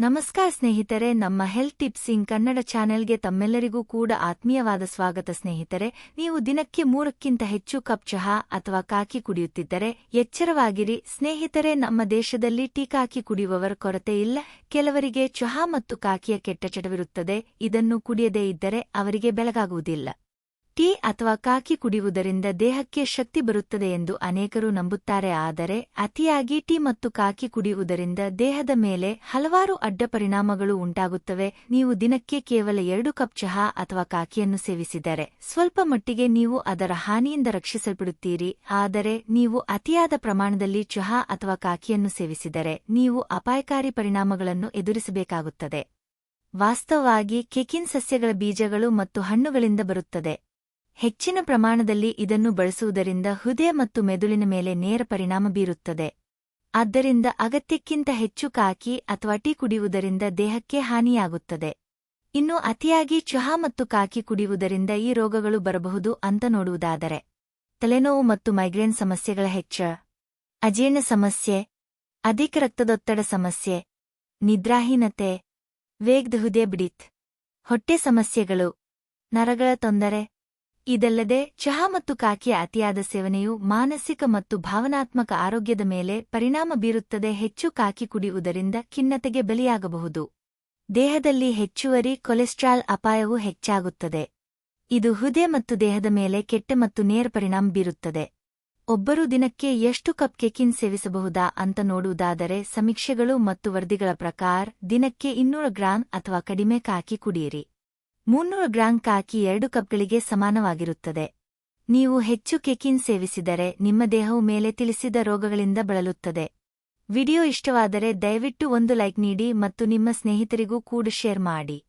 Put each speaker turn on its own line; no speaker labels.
ನಮಸ್ಕಾರ ಸ್ನೇಹಿತರೆ, ನಮ್ಮ ಹೆಲ್ತ್ ಟಿಪ್ಸ್ ಇನ್ ಕನ್ನಡ ಚಾನೆಲ್ಗೆ ತಮ್ಮೆಲ್ಲರಿಗೂ ಕೂಡ ಆತ್ಮೀಯವಾದ ಸ್ವಾಗತ ಸ್ನೇಹಿತರೆ. ನೀವು ದಿನಕ್ಕೆ ಮೂರಕ್ಕಿಂತ ಹೆಚ್ಚು ಕಪ್ ಚಹಾ ಅಥವಾ ಕಾಕಿ ಕುಡಿಯುತ್ತಿದ್ದರೆ ಎಚ್ಚರವಾಗಿರಿ. ಸ್ನೇಹಿತರೆ, ನಮ್ಮ ದೇಶದಲ್ಲಿ ಟೀ ಕಾಕಿ ಕುಡಿಯುವವರ ಕೊರತೆ ಇಲ್ಲ. ಕೆಲವರಿಗೆ ಚಹಾ ಮತ್ತು ಕಾಕಿಯ ಕೆಟ್ಟ ಚಟವಿರುತ್ತದೆ. ಇದನ್ನು ಕುಡಿಯದೇ ಇದ್ದರೆ ಅವರಿಗೆ ಬೆಳಗಾಗುವುದಿಲ್ಲ. ಟೀ ಅಥವಾ ಕಾಕಿ ಕುಡಿಯುವುದರಿಂದ ದೇಹಕ್ಕೆ ಶಕ್ತಿ ಬರುತ್ತದೆ ಎಂದು ಅನೇಕರು ನಂಬುತ್ತಾರೆ. ಆದರೆ ಅತಿಯಾಗಿ ಟೀ ಮತ್ತು ಕಾಕಿ ಕುಡಿಯುವುದರಿಂದ ದೇಹದ ಮೇಲೆ ಹಲವಾರು ಅಡ್ಡ ಪರಿಣಾಮಗಳು ಉಂಟಾಗುತ್ತವೆ. ನೀವು ದಿನಕ್ಕೆ ಕೇವಲ ಎರಡು ಕಪ್ ಚಹಾ ಅಥವಾ ಕಾಕಿಯನ್ನು ಸೇವಿಸಿದರೆ ಸ್ವಲ್ಪ ಮಟ್ಟಿಗೆ ನೀವು ಅದರ ಹಾನಿಯಿಂದ ರಕ್ಷಿಸಲ್ಪಡುತ್ತೀರಿ. ಆದರೆ ನೀವು ಅತಿಯಾದ ಪ್ರಮಾಣದಲ್ಲಿ ಚಹಾ ಅಥವಾ ಕಾಕಿಯನ್ನು ಸೇವಿಸಿದರೆ ನೀವು ಅಪಾಯಕಾರಿ ಪರಿಣಾಮಗಳನ್ನು ಎದುರಿಸಬೇಕಾಗುತ್ತದೆ. ವಾಸ್ತವವಾಗಿ ಕೆಕಿನ್ ಸಸ್ಯಗಳ ಬೀಜಗಳು ಮತ್ತು ಹಣ್ಣುಗಳಿಂದ ಬರುತ್ತದೆ. ಹೆಚ್ಚಿನ ಪ್ರಮಾಣದಲ್ಲಿ ಇದನ್ನು ಬಳಸುವುದರಿಂದ ಹೃದಯ ಮತ್ತು ಮೆದುಳಿನ ಮೇಲೆ ನೇರ ಪರಿಣಾಮ ಬೀರುತ್ತದೆ. ಆದ್ದರಿಂದ ಅಗತ್ಯಕ್ಕಿಂತ ಹೆಚ್ಚು ಕಾಕಿ ಅಥವಾ ಟೀ ಕುಡಿಯುವುದರಿಂದ ದೇಹಕ್ಕೆ ಹಾನಿಯಾಗುತ್ತದೆ. ಇನ್ನು ಅತಿಯಾಗಿ ಚಹಾ ಮತ್ತು ಕಾಕಿ ಕುಡಿಯುವುದರಿಂದ ಈ ರೋಗಗಳು ಬರಬಹುದು ಅಂತ ನೋಡುವುದಾದರೆ. ತಲೆನೋವು ಮತ್ತು ಮೈಗ್ರೇನ್ ಸಮಸ್ಯೆಗಳ ಹೆಚ್ಚ ಅಜೀರ್ಣ ಸಮಸ್ಯೆ. ಅಧಿಕ ರಕ್ತದೊತ್ತಡ ಸಮಸ್ಯೆ. ನಿದ್ರಾಹೀನತೆ. ವೇಗ್ದ ಹೃದಯ ಬಿಡಿತ್. ಹೊಟ್ಟೆ ಸಮಸ್ಯೆಗಳು. ನರಗಳ ತೊಂದರೆ. ಇದಲ್ಲದೆ ಚಹಾ ಮತ್ತು ಕಾಕಿಯ ಅತಿಯಾದ ಸೇವನೆಯು ಮಾನಸಿಕ ಮತ್ತು ಭಾವನಾತ್ಮಕ ಆರೋಗ್ಯದ ಮೇಲೆ ಪರಿಣಾಮ ಬೀರುತ್ತದೆ. ಹೆಚ್ಚು ಕಾಕಿ ಕುಡಿಯುವುದರಿಂದ ಖಿನ್ನತೆಗೆ ಬಲಿಯಾಗಬಹುದು. ದೇಹದಲ್ಲಿ ಹೆಚ್ಚುವರಿ ಕೊಲೆಸ್ಟ್ರಾಲ್ ಅಪಾಯವು ಹೆಚ್ಚಾಗುತ್ತದೆ. ಇದು ಹೃದಯ ಮತ್ತು ದೇಹದ ಮೇಲೆ ಕೆಟ್ಟ ಮತ್ತು ನೇರ ಪರಿಣಾಮ ಬೀರುತ್ತದೆ. ಒಬ್ಬರು ದಿನಕ್ಕೆ ಎಷ್ಟು ಕಪ್ ಕೆಕಿನ್ ಸೇವಿಸಬಹುದಾ ಅಂತ ನೋಡುವುದಾದರೆ ಸಮೀಕ್ಷೆಗಳು ಮತ್ತು ವರದಿಗಳ ಪ್ರಕಾರ ದಿನಕ್ಕೆ ಇನ್ನೂರು ಗ್ರಾಂ ಅಥವಾ ಕಡಿಮೆ ಕಾಕಿ ಕುಡಿಯಿರಿ. ಮುನ್ನೂರು ಗ್ರಾಂ ಕಾಕಿ ಎರಡು ಕಪ್ಗಳಿಗೆ ಸಮಾನವಾಗಿರುತ್ತದೆ. ನೀವು ಹೆಚ್ಚು ಕೆಕಿನ್ ಸೇವಿಸಿದರೆ ನಿಮ್ಮ ದೇಹವು ಮೇಲೆ ತಿಳಿಸಿದ ರೋಗಗಳಿಂದ ಬಳಲುತ್ತದೆ. ವಿಡಿಯೋ ಇಷ್ಟವಾದರೆ ದಯವಿಟ್ಟು ಒಂದು ಲೈಕ್ ನೀಡಿ ಮತ್ತು ನಿಮ್ಮ ಸ್ನೇಹಿತರಿಗೂ ಕೂಡ ಶೇರ್ ಮಾಡಿ.